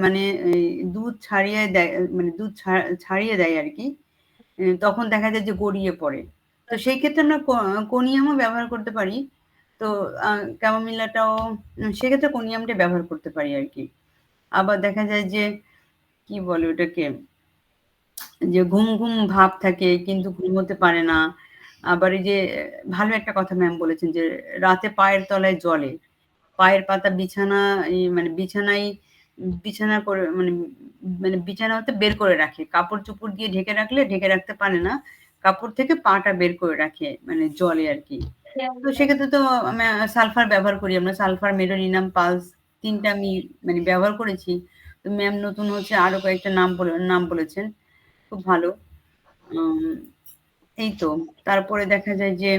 মানে দুধ ছাড়িয়ে দেয় মানে দুধ ছাড়িয়ে দেয় আর কি তখন দেখা যায় যে গড়িয়ে পড়ে। তো সেই ক্ষেত্রে আমরা কোনিয়ামও ব্যবহার করতে পারি। তো ক্যামোমিলাটাও সেক্ষেত্রে কোনিয়ামটা ব্যবহার করতে পারি আর কি আবার দেখা যায় যে কি বলে ওটাকে? যে ঘুম, ঘুম ভাব থাকে কিন্তু ঘুমোতে পারে না। আবার এই যে ভালো একটা কথা ম্যাম বলেছেন যে রাতে পায়ের তলায় জলে পায়ের পাতা বিছানা মানে বিছানায় বিছানা করে মানে মানে বিছানা হতে বের করে রাখে। কাপড়-চোপড় দিয়ে ঢেকে রাখলে ঢেকে রাখতে পারে না। কাপড় থেকে পাটা বের করে রাখে মানে জলে আর কি তো সেক্ষেত্রে তো আমি সালফার ব্যবহার করি আমরা। সালফার, মেডোনিনাম, পালস তিনটা আমি মানে ব্যবহার করেছি। তো ম্যাম নতুন হচ্ছে আরও কয়েকটা নাম বলে নাম বলেছেন। খুব ভালো। এই তো। তারপরে দেখা যায় যে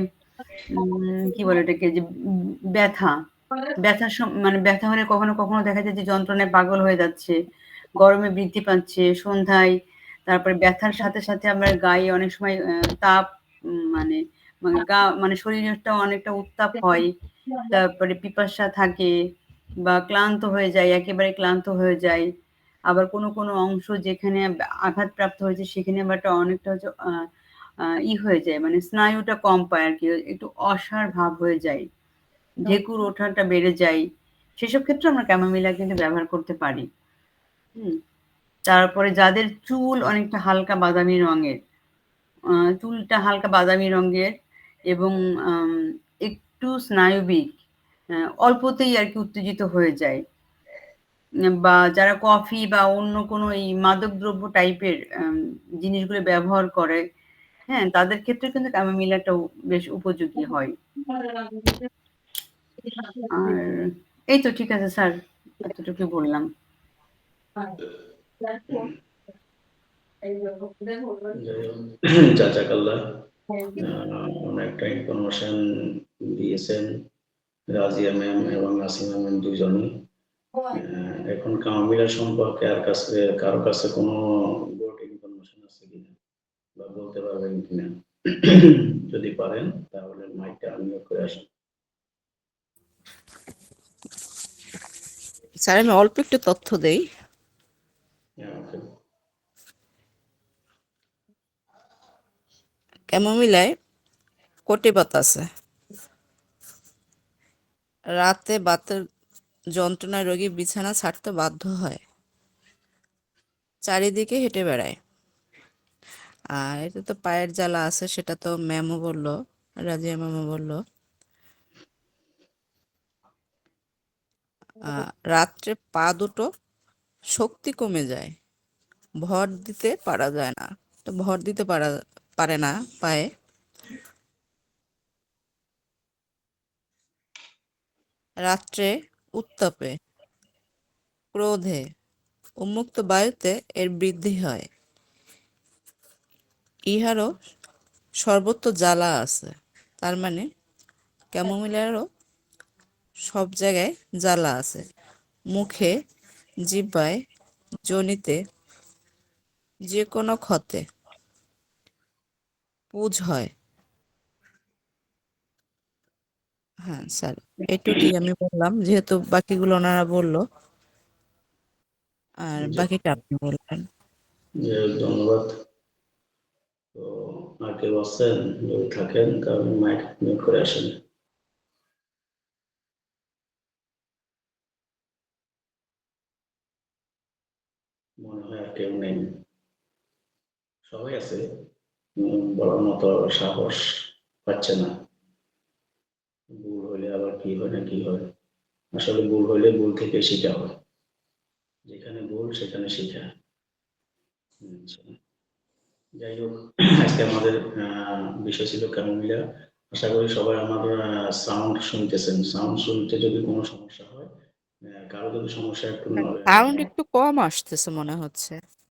কি বলে এটাকে যে উম ব্যথা। মানে ব্যথা হলে কখনো, কখনো দেখা যায় যে যন্ত্রণায় পাগল হয়ে যাচ্ছে। গরমে বৃদ্ধি পাচ্ছে। সন্ধ্যায় তারপরে ব্যথার সাথে, সাথে আমরা গায়ে অনেক সময় তাপ মানে মানে গা মানে শরীরেরটা অনেকটা উত্তাপ হয়। তারপরে পিপাসা থাকে বা ক্লান্ত হয়ে যায়, একেবারে ক্লান্ত হয়ে যায়। আবার কোনো, কোনো অংশ যেখানে আঘাতপ্রাপ্ত হয়েছে সেখানে আবার অনেকটা হচ্ছে ই হয়ে যায় মানে স্নায়ুটা কম পায় আর কি একটু অসাড় ভাব হয়ে যায়। ঢেকুর ওঠাটা বেড়ে যায়। সেসব ক্ষেত্রে আমরা ক্যামোমিলা কিন্তু ব্যবহার করতে পারি। হুম? তারপরে যাদের চুল অনেকটা হালকা বাদামি রঙের, চুলটা হালকা বাদামি রঙের এবং একটু স্নায়ুবিক অল্পতেই আর কি উত্তেজিত হয়ে যায়। বা যারা কফি বা অন্য কোনো এই মাদকদ্রব্য টাইপের জিনিসগুলো ব্যবহার করে, হ্যাঁ? তাদের ক্ষেত্রে কিন্তু ক্যামোমিলাটাও বেশ উপযোগী হয়। আর এই তো ঠিক আছে স্যার। এতটুকুই বললাম। হোক, জাযাকাল্লাহ। অনেকটা ইনফরমেশন দিয়েছেন রাজিয়া ম্যাম এবং নাসিমা ম্যাম ২ জনই। অ্যা এখন ক্যামোমিলা সম্পর্কে আর কাছে কারও কাছে কোনো গুড ইনফরমেশন আছে কিনা? বা বলতে পারবেন কিনা? যদি পারেন তাহলে মাইকটা আনমিউট করে আসেন। স্যার, আমি অল্প একটু তথ্য দেই। ক্যামোমিলায় কোটি পাতা আছে। রাতে বাতের যন্ত্রণায় রোগী বিছানা ছাড়তে বাধ্য হয়। চারিদিকে হেঁটে বেড়ায়। আর এটা তো পায়ের জ্বালা আছে, সেটা তো ম্যামও বলল, রাজিয়া ম্যামও বলল। রাত্রে পা দুটো শক্তি কমে যায়। ভর দিতে পারা যায় না। তো ভর দিতে পারা পারে না পায়ে। রাত্রে উত্তাপে, ক্রোধে, উন্মুক্ত বায়ুতে এর বৃদ্ধি হয়। ইহারও সর্বত্র জ্বালা আছে। তার মানে ক্যামোমিলারও সব জায়গায় জ্বালা আছে। মুখে, জিহ্বায়, যোনিতে যেকোনো ক্ষতে পুজ হয়। হ্যাঁ, স্যার এটুকুই আমি বললাম। যেহেতু বাকিগুলো ওনারা বলল। আর বাকিটা আপনি বললেন ধন্যবাদ। তো আর কেউ আছেন? যদি থাকেন তাহলে মাইক মিউট করে আসেন। মনে হয় আর কেউ নেই। সবাই আছে। বলার মতো সাহস পাচ্ছে না। ভুল হইলে আবার কি হয় না কি হয়। আসলে ভুল হইলে ভুল থেকে শিখা হয়। যেখানে ভুল সেখানে শিখা। আচ্ছা। যাই হোক আজকে আমাদের বিষয় ছিল ক্যামোমিলা। আশা করি সবাই আমার সাউন্ড শুনতেছেন। সাউন্ড শুনতে যদি কোনো সমস্যা হয়, কারও যদি সমস্যা একটু হ্যাঁ, সাউন্ড একটু কম আসতেছে মনে হচ্ছে।